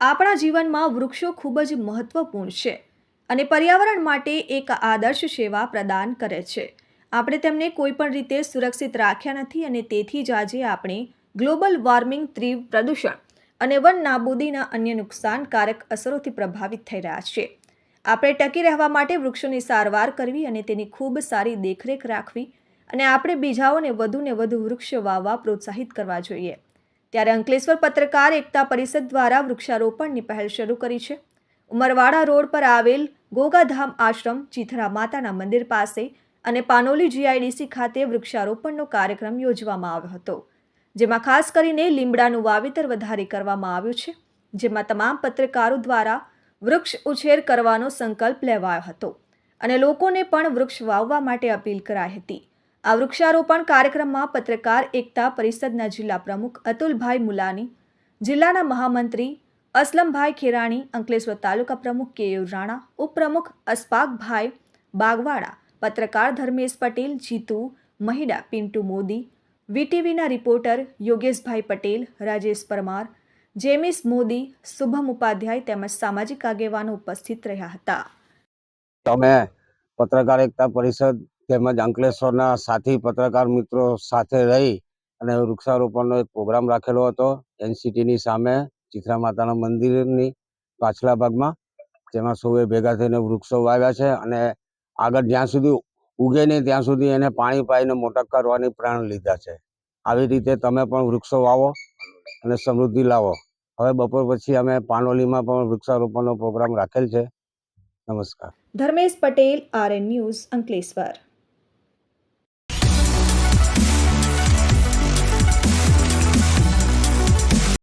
આપણા જીવનમાં વૃક્ષો ખૂબ જ મહત્વપૂર્ણ છે અને પર્યાવરણ માટે એક આદર્શ સેવા પ્રદાન કરે છે. આપણે તેમને કોઈ પણ રીતે સુરક્ષિત રાખ્યા નથી અને તેથી જ આજે આપણે ગ્લોબલ વોર્મિંગ તીવ્ર પ્રદૂષણ અને વન નાબૂદીના અન્ય નુકસાનકારક અસરોથી પ્રભાવિત થઈ રહ્યા છે. આપણે ટકી રહેવા માટે વૃક્ષોની સારવાર કરવી અને તેની ખૂબ સારી દેખરેખ રાખવી અને આપણે બીજાઓને વધુને વધુ વૃક્ષ વાવવા પ્રોત્સાહિત કરવા જોઈએ. ત્યારે અંકલેશ્વર પત્રકાર એકતા પરિષદ દ્વારા વૃક્ષારોપણની પહેલ શરૂ કરી છે. ઉમરવાડા રોડ પર આવેલ ગોગાધામ આશ્રમ ચીથરા માતાના મંદિર પાસે અને પાનોલી જીઆઈડીસી ખાતે વૃક્ષારોપણનો કાર્યક્રમ યોજવામાં આવ્યો હતો, જેમાં ખાસ કરીને લીમડાનું વાવેતર વધારે કરવામાં આવ્યું છે, જેમાં તમામ પત્રકારો દ્વારા વૃક્ષ ઉછેર કરવાનો સંકલ્પ લેવાયો હતો અને લોકોને પણ વૃક્ષ વાવવા માટે અપીલ કરાઈ હતી. આ વૃક્ષારોપણ કાર્યક્રમમાં પત્રકાર એકતા પરિષદના જિલ્લા પ્રમુખ અતુલભાઈ મુલાની, જિલ્લાના મહામંત્રી અસલમભાઈ ખેરાણી, અંકલેશ્વર તાલુકા પ્રમુખ કેયુર રાણા, ઉપપ્રમુખ અસ્પાકભાઈ બાગવાડા પત્રકાર ધર્મેશ પટેલ, જીતુ મહિડા, પિન્ટુ મોદી, વીટીવીના રિપોર્ટર યોગેશભાઈ પટેલ, રાજેશ પરમાર, જેમિસ મોદી, શુભમ ઉપાધ્યાય તેમજ સામાજિક આગેવાનો ઉપસ્થિત રહ્યા હતા. તમે પત્રકાર એકતા પરિષદ તેમજ અંકલેશ્વરના સાથી પત્રકાર મિત્રો સાથે રહી અને વૃક્ષારોપણનો એક પ્રોગ્રામ રાખેલો હતો એનસીટીની સામે ચિત્રા માતાના મંદિરની પાછલા ભાગમાં તેમાં સૌએ ભેગા થઈને વૃક્ષો વાવ્યા છે અને આગળ જ્યાં સુધી ઉગે નહીં ત્યાં સુધી એને પાણી પાઈને મોટા કરવાની પ્રાણ લીધા છે. આવી રીતે તમે પણ વૃક્ષો વાવો અને સમૃદ્ધિ લાવો. હવે બપોર પછી અમે પાનોલીમાં પણ વૃક્ષારોપણનો પ્રોગ્રામ રાખેલ છે. નમસ્કાર. Dharmesh Patel, RN news, Ankleshwar.